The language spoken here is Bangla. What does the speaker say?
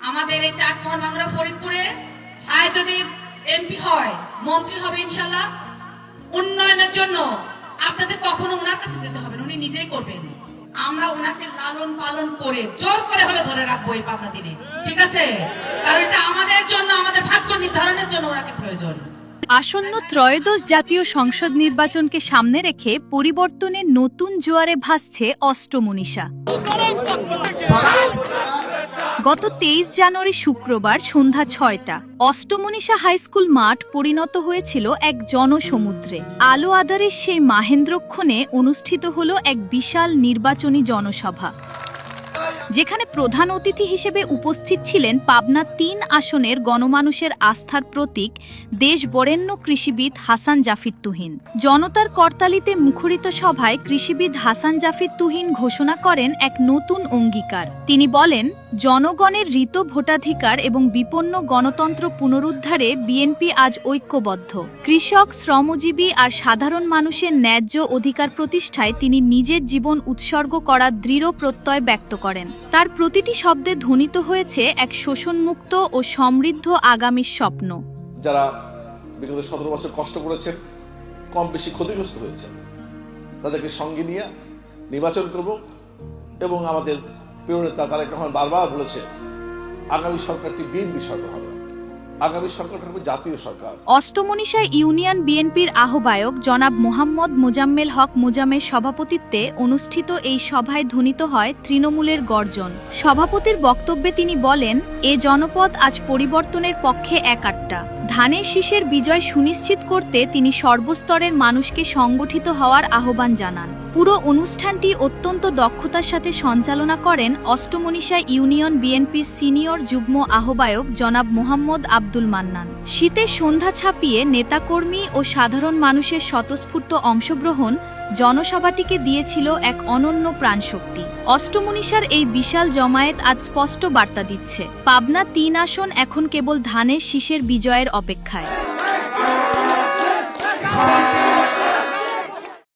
আমাদের এই চাটমোহন বাংলা ফরিদপুরে আয় যদি এমপি হয়, মন্ত্রী হবে ইনশাল্লাহ উন্নয়নের জন্য আপনাদের কখনো ওনার কাছে যেতে হবে উনি নিজেই করবেন। আমরা ওনাকে লালন পালন করে জোর করে হলে ধরে রাখব এই পাবনা দিনে। ঠিক আছে? কারণ এটা আমাদের জন্য, আমাদের ভাগ্য নির্ধারণের জন্য ওনাকে প্রয়োজন। আসন্ন ত্রয়োদশ জাতীয় সংসদ নির্বাচনকে সামনে রেখে পরিবর্তনের নতুন জোয়ারে ভাসছে অষ্টমনীষা গত তেইশ জানুয়ারি শুক্রবার সন্ধ্যা ছয়টা অষ্টমনীষা হাইস্কুল মাঠ পরিণত হয়েছিল এক জনসমুদ্রে। আলো আদারের সেই মাহেন্দ্রক্ষণে অনুষ্ঠিত হল এক বিশাল নির্বাচনী জনসভা। যেখানে প্রধান অতিথি হিসেবে উপস্থিত ছিলেন পাবনা তিন আসনের গণমানুষের আস্থার প্রতীক দেশ বরেণ্য কৃষিবিদ হাসান জাফির তুহিন। জনতার করতালিতে মুখরিত সভায় কৃষিবিদ হাসান জাফির তুহিন ঘোষণা করেন এক নতুন অঙ্গীকার। তিনি বলেন, জনগণের ঋত ভোটাধিকার এবং বিপন্ন গণতন্ত্র পুনরুদ্ধারে বিএনপি আজ ঐক্যবদ্ধ। কৃষক, শ্রমজীবী আর সাধারণ মানুষের ন্যায্য অধিকার প্রতিষ্ঠায় তিনি নিজের জীবন উৎসর্গ করার দৃঢ় প্রত্যয় ব্যক্ত করেন। তার প্রতিটি শব্দে ধ্বনিত হয়েছে এক শোষণমুক্ত ও সমৃদ্ধ আগামীর স্বপ্ন। যারা বিগত সতেরো বছর কষ্ট করেছেন, কম বেশি ক্ষতিগ্রস্ত হয়েছে তাদেরকে সঙ্গে নিয়ে নির্বাচন করব এবং আমাদের প্রিয় নেতা তারেক রহমান বারবার বলেছে, আগামী সরকারটি বিএনপি সরকার হবে। আগামী সরকার হবে জাতীয় সরকার। অষ্টমনীষা ইউনিয়ন বিএনপির আহ্বায়ক জনাব মোহাম্মদ মোজাম্মেল হক মোজামের সভাপতিত্বে অনুষ্ঠিত এই সভায় ধ্বনিত হয় তৃণমূলের গর্জন। সভাপতির বক্তব্যে তিনি বলেন, এ জনপদ আজ পরিবর্তনের পক্ষে একাট্টা ধানের শীষের বিজয় সুনিশ্চিত করতে তিনি সর্বস্তরের মানুষকে সংগঠিত হওয়ার আহ্বান জানান। পুরো অনুষ্ঠানটি অত্যন্ত দক্ষতার সাথে সঞ্চালনা করেন অষ্টমনীষা ইউনিয়ন বিএনপির সিনিয়র যুগ্ম আহ্বায়ক জনাব মোহাম্মদ আব্দুল মান্নান। শীতের সন্ধ্যা ছাপিয়ে নেতাকর্মী ও সাধারণ মানুষের স্বতঃস্ফূর্ত অংশগ্রহণ জনসভাটিকে দিয়েছিল এক অনন্য প্রাণশক্তি। অষ্টমনীষার এই বিশাল জমায়েত আজ স্পষ্ট বার্তা দিচ্ছে। পাবনা তিন আসন এখন কেবল ধানের শীষের বিজয়ের অপেক্ষায়।